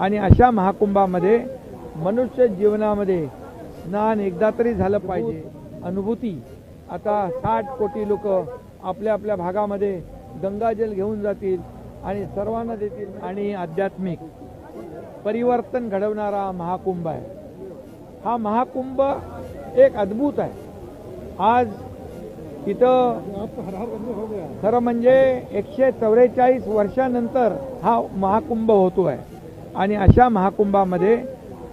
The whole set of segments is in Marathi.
आणि अशा महाकुंभामध्ये मनुष्य जीवनामध्ये स्नान एकदा तरी झालं पाहिजे. अनुभूती. आता साठ कोटी लोक आपल्या आपल्या भागामध्ये गंगाजल घेऊन जातील आणि सर्वांना देतील आणि आध्यात्मिक परिवर्तन घडवणारा महाकुंभ आहे. हा महाकुंभ एक अद्भुत आहे. आज इथं खरं म्हणजे एकशे चौवेचाळीस वर्षानंतर हा महाकुंभ होतो आहे आणि अशा महाकुंभामध्ये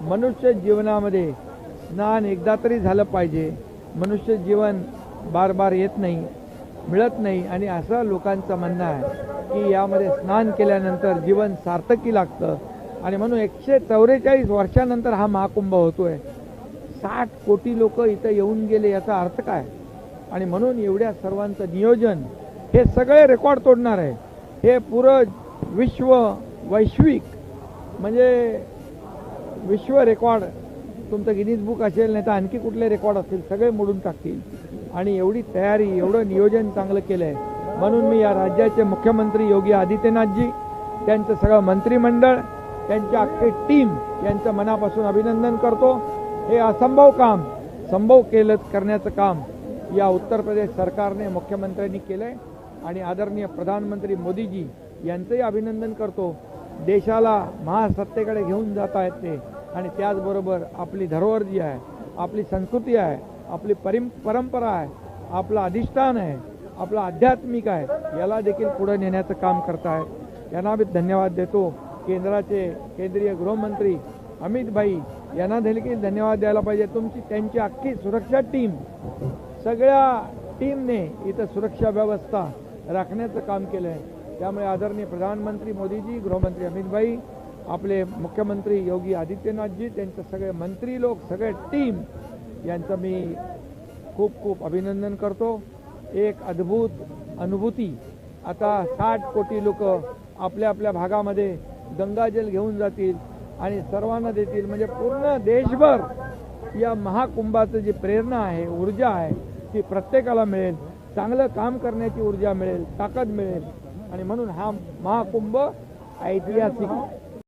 मनुष्य जीवनामध्ये स्नान एकदा तरी झालं पाहिजे. मनुष्य जीवन बार बार येत नाही मिळत नाही आणि असं लोकांचं म्हणणं आहे की यामध्ये स्नान केल्यानंतर जीवन सार्थकी लागतं. आणि म्हणून एकशे चौवेचाळीस वर्षानंतर हा महाकुंभ होतोय. साठ कोटी लोक इथं येऊन गेले याचा अर्थ काय? आणि म्हणून एवढ्या सर्वांचं नियोजन हे सगळे रेकॉर्ड तोडणार आहे. हे पुरं विश्व वैश्विक म्हणजे विश्व रेकॉर्ड तुमचं गिनीज बुक असेल नाही तर आणखी कुठले रेकॉर्ड असतील सगळे मोडून टाकतील. आणि एवढी तयारी एवढं नियोजन चांगलं केलं आहे म्हणून मी या राज्याचे मुख्यमंत्री योगी आदित्यनाथजी त्यांचं सगळं मंत्रिमंडळ त्यांची अख्खी टीम यांचं मनापासून अभिनंदन करतो. हे असंभव काम संभव केलं करण्याचं काम या उत्तर प्रदेश सरकारने मुख्यमंत्र्यांनी केलं आहे आणि आदरणीय प्रधानमंत्री मोदीजी यांचंही अभिनंदन करतो. देशाला महासत्तेकडे घेऊन जात आहेत ते. आणि त्याचबरोबर आपली धरोहर जी आहे आपली संस्कृती आहे आपली परिम परंपरा आहे आपलं अधिष्ठान आहे आपलं आध्यात्मिक आहे याला देखील पुढे नेण्याचं काम करतायत यांना मी धन्यवाद देतो. केंद्राचे केंद्रीय गृहमंत्री अमित भाई यांना देखील धन्यवाद द्यायला पाहिजे. तुमची त्यांची अख्खी सुरक्षा टीम सगळ्या टीमने इथं सुरक्षा व्यवस्था राखण्याचं काम केलं आहे त्यामुळे आदरणीय प्रधानमंत्री मोदीजी गृहमंत्री अमित भाई आपले मुख्यमंत्री योगी आदित्यनाथजी त्यांचे सगळे मंत्री लोक सगळे टीम यांचं मी खूप खूप अभिनंदन करतो. एक अद्भुत अनुभूती. आता साठ कोटी लोक आपल्या आपल्या भागामध्ये गंगाजल घेऊन जातील आणि सर्वांना देतील. म्हणजे पूर्ण देशभर या महाकुंभाचं जी प्रेरणा आहे ऊर्जा आहे ती प्रत्येकाला मिळेल. चांगलं काम करण्याची ऊर्जा मिळेल ताकद मिळेल. आणि म्हणून हा महाकुंभ ऐतिहासिक